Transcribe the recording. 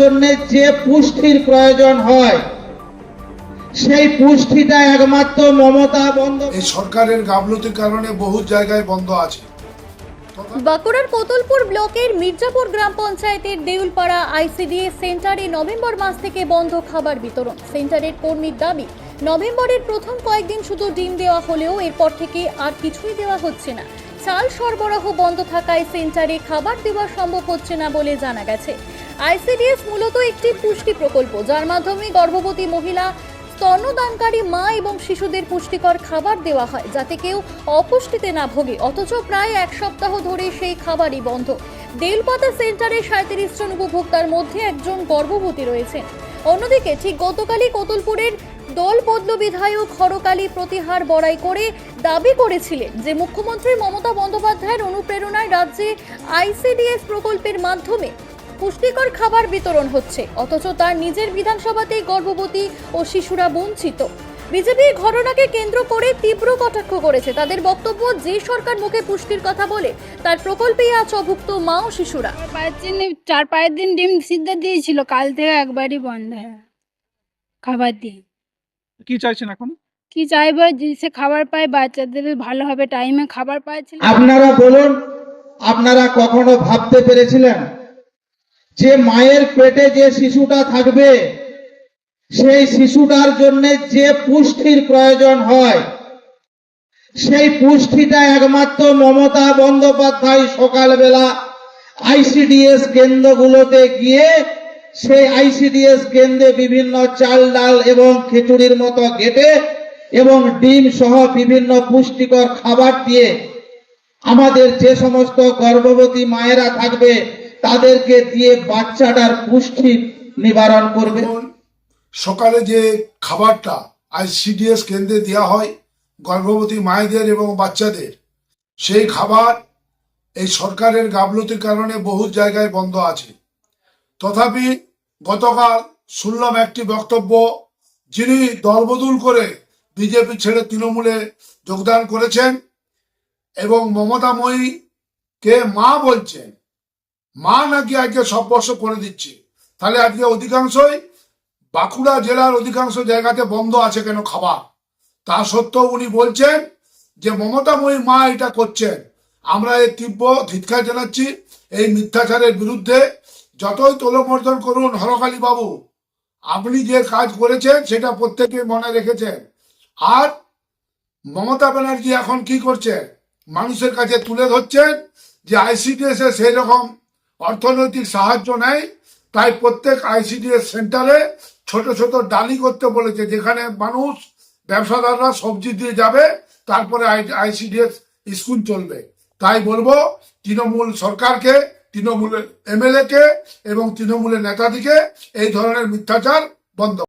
জন্য যে পুষ্টির প্রয়োজন হয় সেই পুষ্টিটা একমাত্র মমতা বন্দ এই সরকারের গাফলতির কারণে বহু জায়গায় বন্ধ আছে। বাঁকুড়ার কোতলপুর ব্লকের মির্জাপুর গ্রাম পঞ্চায়েতের দেউলপাড়া আইসিডিএস সেন্টারে নভেম্বর মাস থেকে বন্ধ খাবার বিতরণ। সেন্টারের কর্মীর দাবি নভেম্বরের প্রথম কয়েকদিন শুধু ডিম দেওয়া হলেও এরপর থেকে আর কিছুই দেওয়া হচ্ছে না। চাল সরবরাহ বন্ধ থাকায় সেন্টারে খাবার দেওয়া সম্ভব হচ্ছে না বলে জানা গেছে। আইসিডিএস মূলত একটি পুষ্টি প্রকল্প, যার মাধ্যমে গর্ভবতী মহিলা স্তন্যদানকারী মা এবং শিশুদের পুষ্টিকর খাবার দেওয়া হয়, যাতে কেউ অপুষ্টিতে না ভোগে। অথচ প্রায় এক সপ্তাহ ধরে সেই খাবারই বন্ধ। দেলপাতা সেন্টারে সাঁত্রিশ জন উপভোক্তার মধ্যে একজন গর্ভবতী রয়েছেন। অন্যদিকে ঠিক গতকালই কোতলপুরের দল বদল বিধায়ক হরকালী প্রতিহার বড়াই করে দাবি করেছিলেন যে, মুখ্যমন্ত্রী মমতা বন্দ্যোপাধ্যায়ের অনুপ্রেরণায় রাজ্যে আইসিডিএস প্রকল্পের মাধ্যমে পুষ্টিকর খাবার বিতরণ হচ্ছে। অথচ তার নিজের বিধানসভাতেই গর্ভবতী ও শিশুরা বঞ্চিত। বিজেপি ঘটনাকে কেন্দ্র করে তীব্র কটাক্ষ করেছে। তাদের বক্তব্য যে সরকার মুখে পুষ্টির কথা বলে তার প্রকল্পেই আছে অভুক্ত মা ও শিশুরা। পাঁচ দিন চার পাঁচ দিন ডিম সিদ্ধ দিয়েছিল কাল থেকে একবারই বন্ধ হয়ে খাবার দিয়ে। কি চাইছেন এখন? কি চাইব যে সে খাবার পায় বাচ্চাদের ভালোভাবে টাইমে খাবার পাচ্ছিল আপনারা বলুন আপনারা কখনো ভাবতে পেরেছিলেন যে মায়ের পেটে যে শিশুটা থাকবে, সেই শিশুটার জন্য যে পুষ্টির প্রয়োজন হয়, সেই পুষ্টিটা একমাত্র মমতা বন্দ্যোপাধ্যায় সকালবেলা আইসিডিএস কেন্দ্রগুলোতে গিয়ে, সেই আইসিডিএস কেন্দ্রে বিভিন্ন চাল, ডাল এবং খিচুড়ির মতো গেটে এবং ডিম সহ বিভিন্ন পুষ্টিকর খাবার দিয়ে আমাদের যে সমস্ত গর্ভবতী মায়েরা থাকবে তাদেরকে দিয়ে বাচ্চাটার পুষ্টি নিবারণ করবে। সকালে যে খাবারটা আইসিডিএস কেন্দ্রে দেওয়া হয় গর্ভবতী মায়েদের এবং বাচ্চাদের, সেই খাবার এই সরকারের গাফলতির কারণে বহু জায়গায় বন্ধ আছে। তথাপি গতকাল শুনলাম একটি বক্তব্য, যিনি দলবদল করে বিজেপি ছেড়ে তৃণমূলে যোগদান করেছেন এবং মমতাময়ী কে মা বলছেন। মা নাকি আজকে সব বর্ষ করে দিচ্ছে। তাহলে আজকে অধিকাংশই বাঁকুড়া জেলার অধিকাংশ জায়গাতে বন্ধ আছে কেন খাবার? তা সত্ত্বেও উনি বলছেন যে মমতাময়ী মা এটা করছেন। আমরা এই তীব্র ধিৎকার জানাচ্ছি এই মিথ্যাচারের বিরুদ্ধে। যতই তোলমর্দন করুন, হরকালী বাবু, আপনি যে কাজ করেছেন সেটা প্রত্যেকে মনে রেখেছেন। আর মমতা ব্যানার্জি এখন কি করছেন? মানুষের কাছে তুলে ধরছেন যে আইসিডিএস এ সেই রকম অর্থনৈতিক সাহায্য নেয়। তাই প্রত্যেক আইসিডিএস সেন্টারে ছোট ছোট ডালি করতে বলেছে, যেখানে মানুষ, ব্যবসাদাররা সবজি দিয়ে যাবে, তারপরে আইসিডিএস স্কুল চলবে। তাই বলব, তৃণমূল সরকারকে, তৃণমূলের এমএলএ কে এবং তৃণমূলের নেতাদিকে এই ধরনের মিথ্যাচার বন্ধ